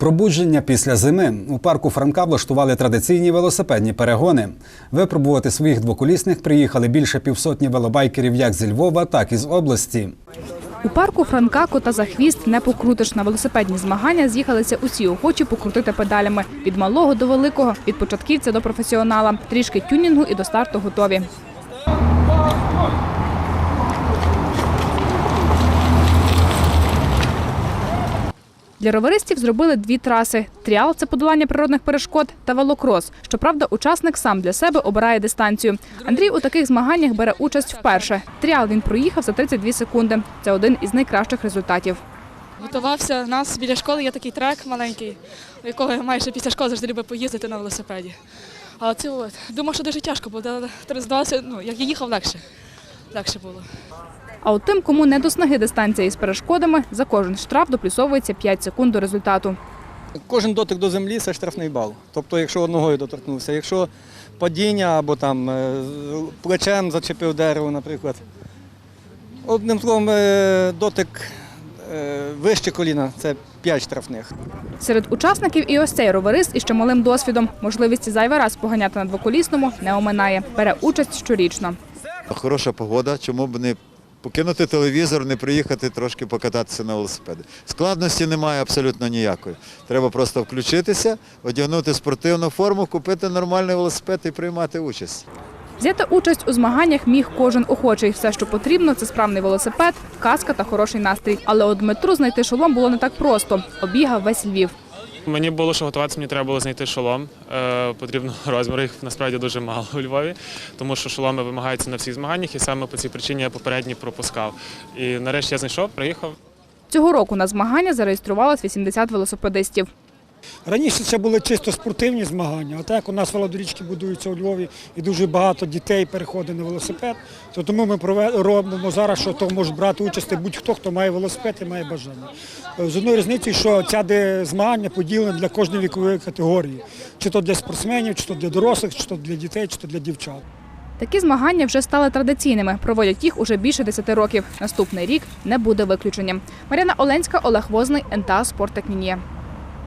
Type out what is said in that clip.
Пробудження після зими у парку Франка влаштували традиційні велосипедні перегони. Випробувати своїх двоколісних приїхали більше півсотні велобайкерів як зі Львова, так і з області. У парку Франка кота за хвіст не покрутиш. На велосипедні змагання з'їхалися усі охочі покрутити педалями від малого до великого, від початківця до професіонала. Трішки тюнінгу і до старту готові. Для роверистів зробили дві траси: тріал це подолання природних перешкод та велокрос. Щоправда, учасник сам для себе обирає дистанцію. Андрій у таких змаганнях бере участь вперше. Тріал він проїхав за 32 секунди. Це один із найкращих результатів. Готувався. У нас біля школи є такий трек маленький, у якого я майже після школи завжди любив поїздити на велосипеді. А це от, думав, що дуже тяжко буде, але здавалося, ну, як я їхав легше. Легше було. А от тим, кому не до снаги дистанція із перешкодами, за кожен штраф доплюсовується 5 секунд до результату. Кожен дотик до землі це штрафний бал. Тобто, якщо ногою доторкнувся, якщо падіння або там е, плечем зачепив дерево, наприклад. Одним словом, е, дотик е, вище коліна це 5 штрафних. Серед учасників і ось цей роверист із чималим досвідом. Можливість зайвий раз поганяти на двоколісному не оминає. Бере участь щорічно. Хороша погода, чому б не покинути телевізор, не приїхати трошки покататися на велосипеді. Складності немає абсолютно ніякої. Треба просто включитися, одягнути спортивну форму, купити нормальний велосипед і приймати участь. Взяти участь у змаганнях міг кожен охочий. Все, що потрібно, це справний велосипед, каска та хороший настрій. Але от Дмитру знайти шолом було не так просто. Обігав весь Львів. Мені було що готуватися, мені треба було знайти шолом. Е, потрібно розміру, їх насправді дуже мало у Львові, тому що шоломи вимагаються на всіх змаганнях, і саме по цій причині я попередні пропускав. І нарешті я знайшов, приїхав. Цього року на змагання зареєструвалось 80 велосипедистів. Раніше це були чисто спортивні змагання, а так у нас велодоріжки будуються у Львові і дуже багато дітей переходить на велосипед. То тому ми робимо зараз, що то може брати участь будь-хто, хто має велосипед і має бажання. З одною різницею, що ця змагання поділені для кожної вікової категорії. Чи то для спортсменів, чи то для дорослих, чи то для дітей, чи то для дівчат. Такі змагання вже стали традиційними. Проводять їх уже більше 10 років. Наступний рік не буде виключенням. Мар'яна Оленська, Олег Возний, НТА «Спорт та Кнінія».